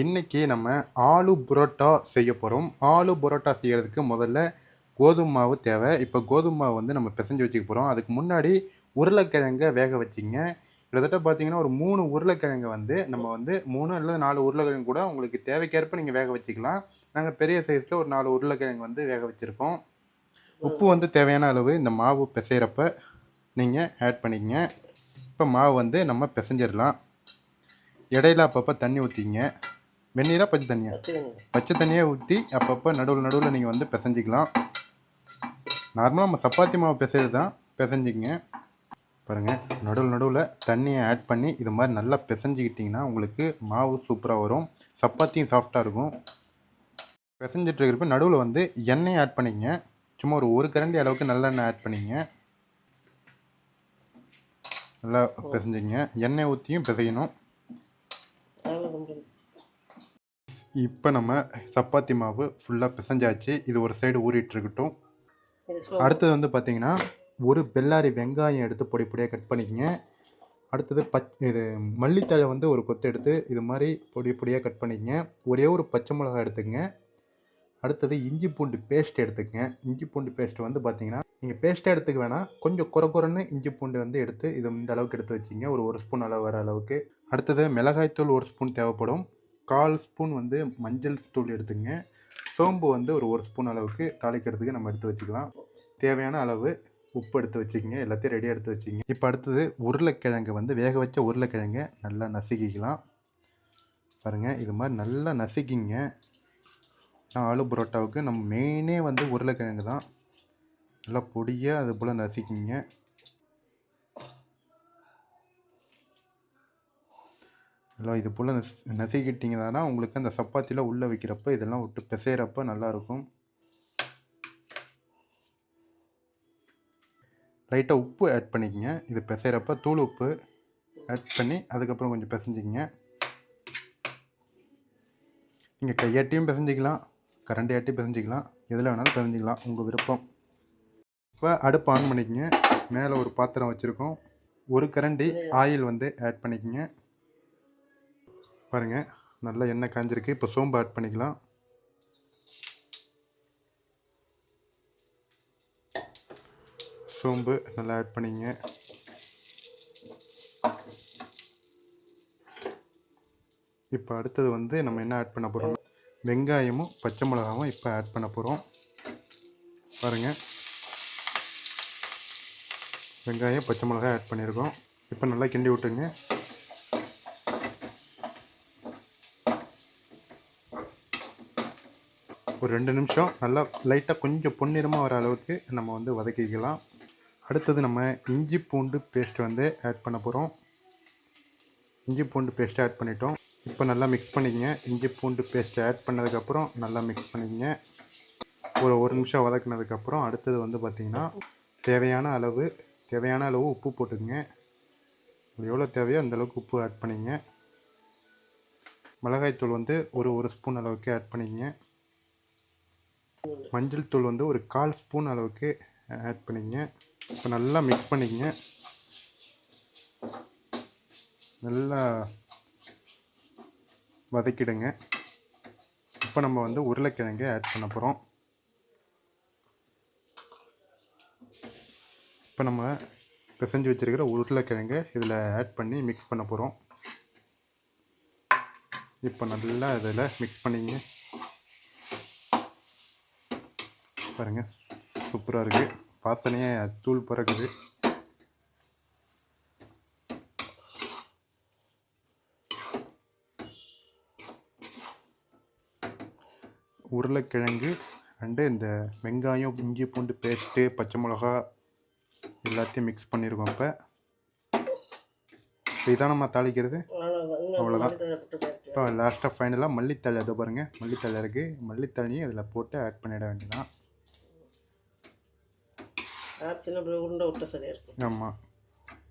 இன்றைக்கி நம்ம ஆலு புரோட்டா செய்ய போகிறோம் ஆலு புரோட்டா செய்கிறதுக்கு முதல்ல கோதுமை மாவு தேவை. இப்போ கோதுமை மாவு வந்து நம்ம பிசைஞ்சு வச்சுக்க போகிறோம் அதுக்கு முன்னாடி உருளைக்கிழங்கை வேக வச்சிங்க. கிட்டத்தட்ட பார்த்தீங்கன்னா ஒரு மூணு உருளைக்கிழங்கு வந்து நம்ம வந்து மூணு அல்லது நாலு உருளைக்கிழங்கு கூட உங்களுக்கு தேவைக்கேற்ப நீங்கள் வேக வச்சுக்கலாம். நாங்கள் பெரிய சைஸில் ஒரு நாலு உருளைக்கிழங்கு வந்து வேக வச்சுருக்கோம். உப்பு வந்து தேவையான அளவு இந்த மாவு பிசைகிறப்ப நீங்கள் ஆட் பண்ணிக்கங்க. இப்போ மாவு வந்து நம்ம பிசைஞ்சிடலாம். இடையில அப்பப்போ தண்ணி ஊற்றிங்க வெந்நீரா பச்சை தண்ணியா? பச்சை தண்ணியை. ஊற்றி அப்பப்போ நடுவில் நடுவில் நீங்கள் வந்து பிசைஞ்சிக்கலாம். நார்மலாக நம்ம சப்பாத்தி மாவு பிசைறது தான் பிசைஞ்சிக்கங்க. பாருங்கள் நடுவில் நடுவில் தண்ணியை ஆட் பண்ணி இது மாதிரி நல்லா பிசைஞ்சிக்கிட்டிங்கன்னா உங்களுக்கு மாவு சூப்பராக வரும். சப்பாத்தியும் சாஃப்டாக இருக்கும். பிசைஞ்சிட்டு இருக்கிறப்ப நடுவில் வந்து எண்ணெய் ஆட் பண்ணிக்கங்க. சும்மா ஒரு ஒரு கரண்டி அளவுக்கு நல்லெண்ணெய் ஆட் பண்ணிங்க நல்லா பிசைஞ்சிங்க எண்ணெய் ஊற்றியும் பிசையணும். இப்போ நம்ம சப்பாத்தி மாவு ஃபுல்லாக பிசைஞ்சாச்சு. இது ஒரு சைடு ஊறிட்டு இருக்கட்டும் அடுத்தது வந்து பார்த்தீங்கன்னா ஒரு பெல்லாரி வெங்காயம் எடுத்து பொடி பொடியாக கட் பண்ணிக்கங்க. அடுத்தது பச் இது மல்லித்தழை வந்து ஒரு கொத்து எடுத்து இது மாதிரி பொடி பொடியாக கட் பண்ணிக்கங்க. ஒரே ஒரு பச்சை மிளகாய் எடுத்துக்கங்க. அடுத்தது இஞ்சி பூண்டு பேஸ்ட் எடுத்துக்கங்க. இஞ்சி பூண்டு பேஸ்ட் வந்து பார்த்தீங்கன்னா நீங்கள் பேஸ்ட்டாக எடுத்துக்க வேணாம் கொஞ்சம் குறை குறைன்னு இஞ்சி பூண்டு வந்து எடுத்து இது இந்த அளவுக்கு எடுத்து வச்சிங்க ஒரு ஒரு ஸ்பூன் அளவு வர அளவுக்கு. அடுத்தது மிளகாய்த்தூள் ஒரு ஸ்பூன் தேவைப்படும். கால் ஸ்பூன் வந்து மஞ்சள் தூள் எடுத்துங்க. சோம்பு வந்து ஒரு ஒரு ஸ்பூன் அளவுக்கு தாளிக்கிறதுக்கு நம்ம எடுத்து வச்சுக்கலாம். தேவையான அளவு உப்பு எடுத்து வச்சுக்கிங்க. எல்லாத்தையும் ரெடியாக எடுத்து வச்சுக்கிங்க. இப்போ அடுத்தது உருளைக்கிழங்கு வந்து வேக வச்ச உருளைக்கிழங்கை நல்லா நசுக்கிக்கலாம். பாருங்கள் இது மாதிரி நல்லா நசுக்கிங்க. நான் ஆலு பரோட்டாவுக்கு நம்ம மெயினே வந்து உருளைக்கிழங்கு தான். நல்லா பொடியாக அது போல் நசுக்கிங்க. நல்லா இது போல் நசுக்கிட்டிங்கன்னா உங்களுக்கு அந்த சப்பாத்தியில் உள்ளே வைக்கிறப்ப இதெல்லாம் விட்டு பிசைகிறப்ப நல்லாயிருக்கும் லைட்டாக உப்பு ஆட் பண்ணிக்கங்க. இது பிசைகிறப்ப தூள் உப்பு ஆட் பண்ணி அதுக்கப்புறம் கொஞ்சம் பிசைஞ்சிக்கங்க. நீங்கள் கையாட்டியும் பிசைஞ்சிக்கலாம் கரண்டியாட்டியும் பிசைஞ்சிக்கலாம் எதில் வேணாலும் பிசைஞ்சிக்கலாம் உங்கள் விருப்பம். இப்போ அடுப்பு ஆன் பண்ணிக்கங்க. மேலே ஒரு பாத்திரம் வச்சுருக்கோம். ஒரு கரண்டி ஆயில் வந்து ஆட் பண்ணிக்கங்க. பாருங்கள் நல்லா எண்ணெய் காஞ்சிருக்கு. இப்போ சோம்பு ஆட் பண்ணிக்கலாம். சோம்பு நல்லா ஆட் பண்ணிங்க. இப்போ அடுத்தது வந்து நம்ம என்ன ஆட் பண்ண போகிறோம் வெங்காயமும் பச்சை மிளகாவும் இப்போ ஆட் பண்ண போகிறோம் பாருங்கள் வெங்காயம் பச்சை மிளகாய் ஆட் பண்ணியிருக்கோம் இப்போ நல்லா கிண்டி விட்டுங்க ஒரு ரெண்டு நிமிஷம். நல்லா லைட்டாக கொஞ்சம் பொன்னிறமாக வர அளவுக்கு நம்ம வந்து வதக்கிக்கலாம். அடுத்தது நம்ம இஞ்சி பூண்டு பேஸ்ட் வந்து ஆட் பண்ண போகிறோம் இஞ்சி பூண்டு பேஸ்ட் ஆட் பண்ணிட்டோம். இப்போ நல்லா மிக்ஸ் பண்ணிக்கங்க. இஞ்சி பூண்டு பேஸ்ட்டை ஆட் பண்ணதுக்கப்புறம் நல்லா மிக்ஸ் பண்ணிக்கங்க. ஒரு ஒரு நிமிஷம் வதக்குனதுக்கப்புறம் அடுத்தது வந்து பார்த்திங்கன்னா தேவையான அளவு தேவையான அளவு உப்பு போட்டுக்கங்க. எவ்வளோ தேவையோ அந்த அளவுக்கு உப்பு ஆட் பண்ணிங்க மிளகாய்த்தூள் வந்து ஒரு ஒரு ஸ்பூன் அளவுக்கு ஆட் பண்ணிக்கங்க. மஞ்சள் தூள் வந்து ஒரு கால் ஸ்பூன் அளவுக்கு ஆட் பண்ணிங்க இப்போ நல்லா மிக்ஸ் பண்ணிக்கங்க. நல்லா வதக்கிடுங்க. இப்போ நம்ம வந்து உருளைக்கிழங்கு ஆட் பண்ண போகிறோம் இப்போ நம்ம பிசைஞ்சு வச்சுருக்கிற உருளைக்கிழங்கு இதில் ஆட் பண்ணி மிக்ஸ் பண்ண போகிறோம் இப்போ நல்லா இதில் மிக்ஸ் பண்ணிங்க பாருங்கள் சூப்பராக இருக்குது வாசனையே தூள் பறக்குது. உருளைக்கிழங்கு அண்டு இந்த வெங்காயம் இஞ்சி பூண்டு பேஸ்ட்டு பச்சை மிளகா எல்லாத்தையும் மிக்ஸ் பண்ணியிருக்கோம் இப்போ. இப்போ இதான் நம்ம தாளிக்கிறது? அவ்வளோதான் இப்போ லாஸ்ட்டாக ஃபைனலாக மல்லித்தழை அதை பாருங்கள் மல்லித்தழை இருக்குது மல்லித்தழையும் இதில் போட்டு ஆட் பண்ணிட வேண்டியதான் சின்ன உருண்டை விட்ட சரியாக இருக்கும். ஆமாம்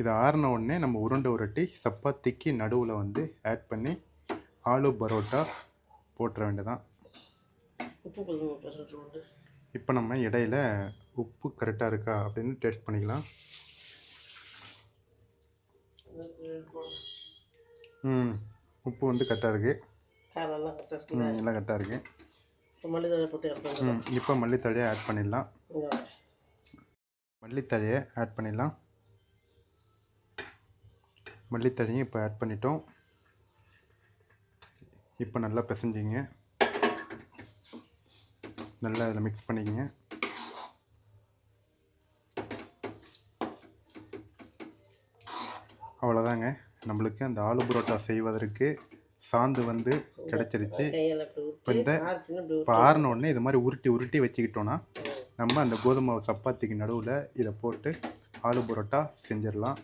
இது ஆறின உடனே நம்ம உருண்டை உருட்டி சப்பாத்திக்கு நடுவில் வந்து ஆட் பண்ணி ஆலு பரோட்டா போட்டுற வேண்டியதான் உப்பு இப்போ நம்ம இடையில உப்பு கரெக்டாக இருக்கா அப்படின்னு டேஸ்ட் பண்ணிக்கலாம். ம் உப்பு வந்து கரெக்டாக இருக்குது எல்லாம் கரெக்டாக இருக்குது இப்போ மல்லித்தலை போட்டு இறக்கணும் ம் இப்போ மல்லித்தழையை ஆட் பண்ணிடலாம். மல்லித்தழையை ஆட் பண்ணிடலாம். மல்லித்தழையும் இப்போ ஆட் பண்ணிட்டோம். இப்போ நல்லா பிசைஞ்சிங்க. நல்லா இதில் மிக்ஸ் பண்ணிக்கங்க. அவ்வளோதாங்க. நம்மளுக்கு அந்த ஆலு பரோட்டா செய்வதற்கு சாந்து வந்து கிடச்சிருச்சு. இப்போ இந்த இப்போ ஆறின உடனே இது மாதிரி உருட்டி உருட்டி வச்சுக்கிட்டோன்னா நம்ம அந்த கோதுமை சப்பாத்திக்கு நடுவில் இதை போட்டு ஆலு பரோட்டா செஞ்சிடலாம்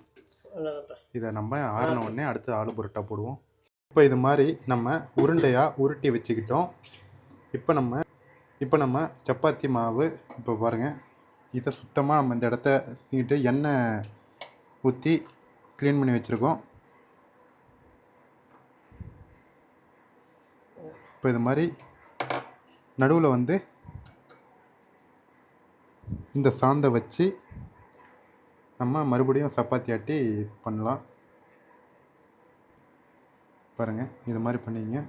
இதை நம்ம ஆறின உடனே அடுத்து ஆலு பரோட்டா போடுவோம். இப்போ இது மாதிரி நம்ம உருண்டையாக உருட்டி வச்சுக்கிட்டோம். இப்போ நம்ம இப்போ நம்ம சப்பாத்தி மாவு இப்போ பாருங்கள் இதை சுத்தமாக நம்ம இந்த இடத்த சீட்டு எண்ணெய் ஊற்றி க்ளீன் பண்ணி வச்சுருக்கோம். இப்போ இது மாதிரி நடுவில் வந்து இந்த சாந்தை வச்சு நம்ம மறுபடியும் சப்பாத்தி ஆட்டி பண்ணலாம். பாருங்கள் இது மாதிரி பண்ணிங்க.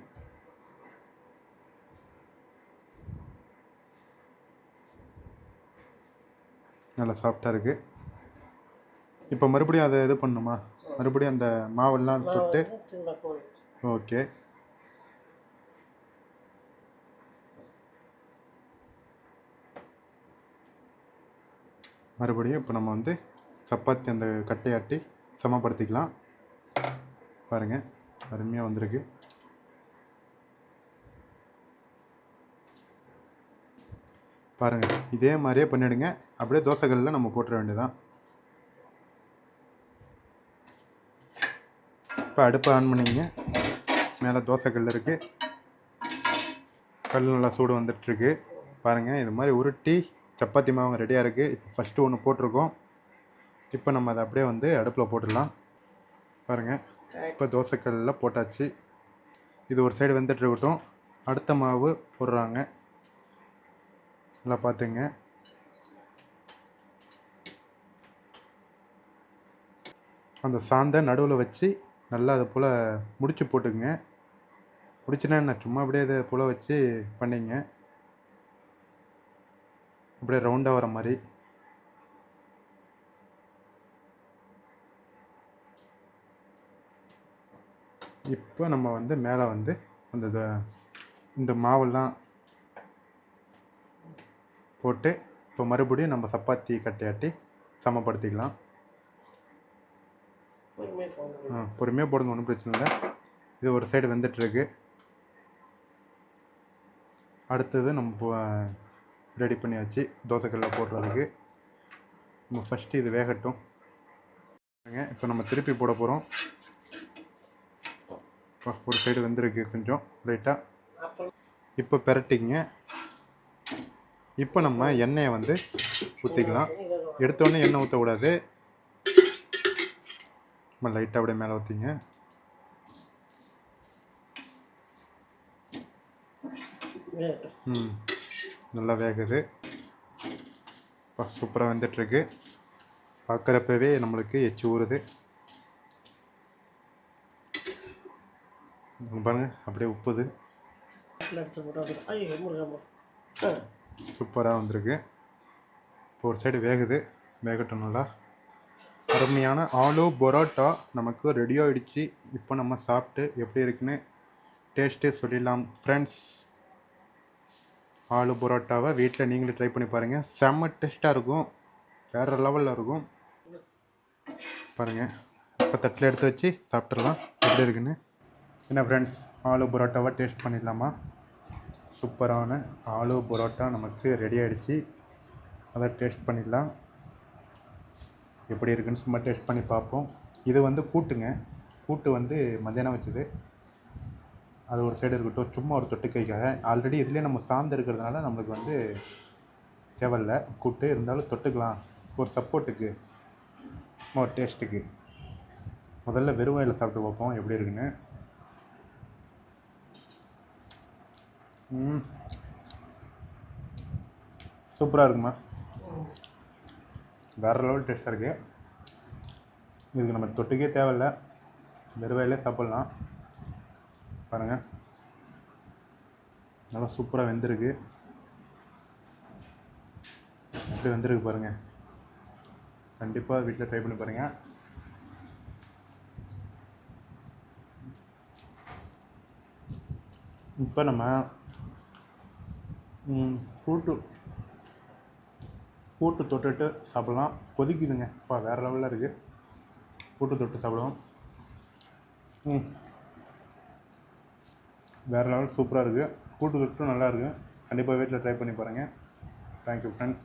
நல்லா சாஃப்டாக இருக்குது இப்போ மறுபடியும் அதை இது பண்ணணுமா? மறுபடியும் அந்த மாவெல்லாம் தொட்டு ஓகே. மறுபடியும் இப்போ நம்ம வந்து சப்பாத்தி அந்த கட்டையாட்டி சமப்படுத்திக்கலாம். பாருங்கள் அருமையாக வந்திருக்கு. பாருங்கள் இதே மாதிரியே பண்ணிவிடுங்க அப்படியே தோசைகளில் நம்ம போட்டுற வேண்டியதான் இப்போ அடுப்பை ஆன் பண்ணிங்க மேலே தோசைக்கல் இருக்குது கல் நல்லா சூடு வந்துட்டுருக்கு. பாருங்கள் இது மாதிரி உருட்டி சப்பாத்தி மாவு ரெடியாக இருக்குது இப்போ ஃபஸ்ட்டு ஒன்று போட்டிருக்கோம். இப்போ நம்ம அதை அப்படியே வந்து அடுப்பில் போட்டுடலாம். பாருங்கள் இப்போ தோசைக்கல்லில் போட்டாச்சு. இது ஒரு சைடு வெந்துட்டு இருக்கட்டும். அடுத்த மாவு போடுறாங்க. நல்லா பார்த்துங்க அந்த சாந்தை நடுவில் வச்சு நல்லா அதை போல் முடிச்சு போட்டுக்குங்க. முடிச்சுனா என்ன சும்மா அப்படியே இதை போல் வச்சு பண்ணிங்க. அப்படியே ரவுண்டாக வர மாதிரி. இப்போ நம்ம வந்து மேலே வந்து அந்த இந்த மாவெல்லாம் போட்டு இப்போ மறுபடியும் நம்ம சப்பாத்தி கட்டையாட்டி சமப்படுத்திக்கலாம். பொறுமையாக போடுங்க. ஒன்றும் பிரச்சனை இல்லை. இது ஒரு சைடு வெந்துட்டுருக்கு. அடுத்தது நம்ம ரெடி பண்ணியாச்சு தோசைக்கல்ல போடுறதுக்கு. நம்ம ஃபஸ்ட்டு இது வேகட்டும். இப்போ நம்ம திருப்பி போட போகிறோம் ஒரு சைடு வெந்திருக்கு கொஞ்சம். லைட்டாக இப்போ பெரட்டிங்க இப்போ நம்ம எண்ணெயை வந்து ஊற்றிக்கலாம் எடுத்தோடனே எண்ணெய் ஊற்றக்கூடாது நம்ம லைட்டாக அப்படியே மேலே ஊற்றிங்க ம். நல்லா வேகுது. சூப்பராக வந்துட்டுருக்கு. பார்க்குறப்பவே நம்மளுக்கு எச்சி ஊறுது. பாருங்கள் பாருங்க அப்படியே உப்புது. சூப்பராக வந்திருக்கு. இப்போ ஒரு சைடு வேகுது. வேகட்டும் நல்லா. அருமையான ஆலு பரோட்டா நமக்கு ரெடி ஆகிடுச்சு இப்போ நம்ம சாப்பிட்டு எப்படி இருக்குன்னு டேஸ்ட்டு சொல்லிடலாம் ஃப்ரெண்ட்ஸ் ஆலு பரோட்டாவை வீட்டில் நீங்களே ட்ரை பண்ணி பாருங்கள் செம்ம டேஸ்ட்டாக இருக்கும். வேறு லெவலில் இருக்கும். பாருங்கள் இப்போ தட்டில் எடுத்து வச்சு சாப்பிட்றலாம் எப்படி இருக்குன்னு. என்ன ஃப்ரெண்ட்ஸ் ஆலு பரோட்டாவை டேஸ்ட் பண்ணிடலாமா? சூப்பரான ஆலு பரோட்டா நமக்கு ரெடி ஆகிடுச்சு அதை டேஸ்ட் பண்ணிடலாம். எப்படி இருக்குன்னு சும்மா டேஸ்ட் பண்ணி பார்ப்போம். இது வந்து கூட்டுங்க. கூட்டு வந்து மத்தியானம் வச்சது. அது ஒரு சைடு இருக்கட்டும் சும்மா ஒரு தொட்டுக்கைக்காக. ஆல்ரெடி இதுலேயே நம்ம சார்ந்து இருக்கிறதுனால நம்மளுக்கு வந்து தேவையில்ல. கூட்டு இருந்தாலும் தொட்டுக்கலாம். ஒரு சப்போர்ட்டுக்கு சும்மா ஒரு டேஸ்ட்டுக்கு முதல்ல வெறும் வயலில் சாப்பிட்டு பார்ப்போம் எப்படி இருக்குன்னு. சூப்பராக இருக்குமா? வேறு லெவல் டேஸ்ட்டாக இருக்குது இதுக்கு நம்ம தொட்டுக்கே தேவையில்ல. வெறும் வாயிலே சாப்பிட்லாம். பாருங்கள் நல்லா சூப்பராக வெந்திருக்கு. இப்படி வெந்திருக்கு பாருங்கள் கண்டிப்பாக வீட்டில் ட்ரை பண்ணி பாருங்கள் இப்போ நம்ம கூட்டு கூட்டு தொட்டுட்டு சாப்பிட்லாம். கொதிக்குதுங்க. இப்போ வேறு லெவலில் இருக்குது கூட்டு தொட்டு சாப்பிடுவோம் ம். வேறு லெவல் சூப்பராக இருக்குது. கூட்டு தொட்டும் நல்லா இருக்குது கண்டிப்பாக வீட்டில் ட்ரை பண்ணி பாருங்கள் தேங்க்யூ ஃப்ரெண்ட்ஸ்